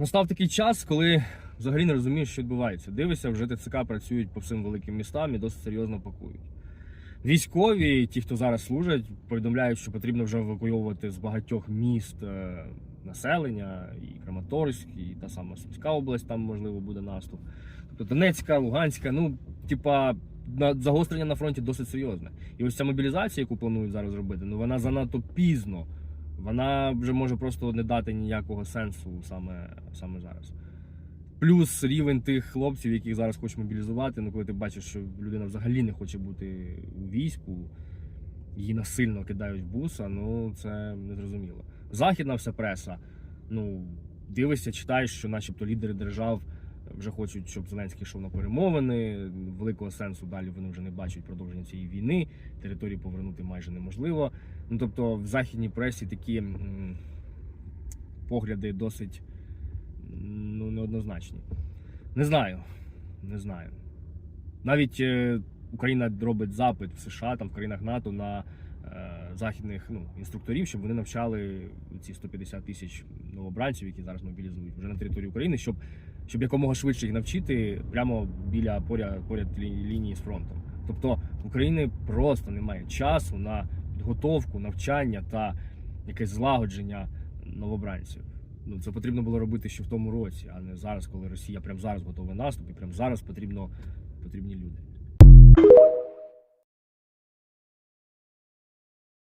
Настав такий час, коли взагалі не розумієш, що відбувається. Дивишся, вже ТЦК працюють по всім великим містам і досить серйозно пакують. Військові, ті, хто зараз служать, повідомляють, що потрібно вже евакуйовувати з багатьох міст е, населення, і Краматорськ, і та сама Сумська область, там можливо буде наступ. Тобто Донецька, Луганська, ну, типа, загострення на фронті досить серйозне. І ось ця мобілізація, яку планують зараз робити, ну вона занадто пізно. Вона вже може просто не дати ніякого сенсу саме, саме зараз. Плюс рівень тих хлопців, яких зараз хочуть мобілізувати, ну коли ти бачиш, що людина взагалі не хоче бути у війську, її насильно кидають в буса, ну це незрозуміло. Західна вся преса, ну, дивишся, читаєш, що начебто лідери держав вже хочуть, щоб Зеленський йшов на перемовини. Великого сенсу далі вони вже не бачать продовження цієї війни. Території повернути майже неможливо. Ну тобто в західній пресі такі погляди досить ну, неоднозначні. Не знаю. Не знаю. Навіть е, Україна робить запит в США, там в країнах НАТО на е, західних ну, інструкторів, щоб вони навчали ці 150 тисяч новобранців, які зараз мобілізують вже на території України, щоб, щоб якомога швидше їх навчити прямо біля поряд, поряд лі- лінії з фронтом. Тобто в України просто немає часу на підготовку, навчання та якесь злагодження новобранців. Ну це потрібно було робити ще в тому році, а не зараз, коли Росія прямо зараз готова наступ, і прямо зараз потрібно потрібні люди.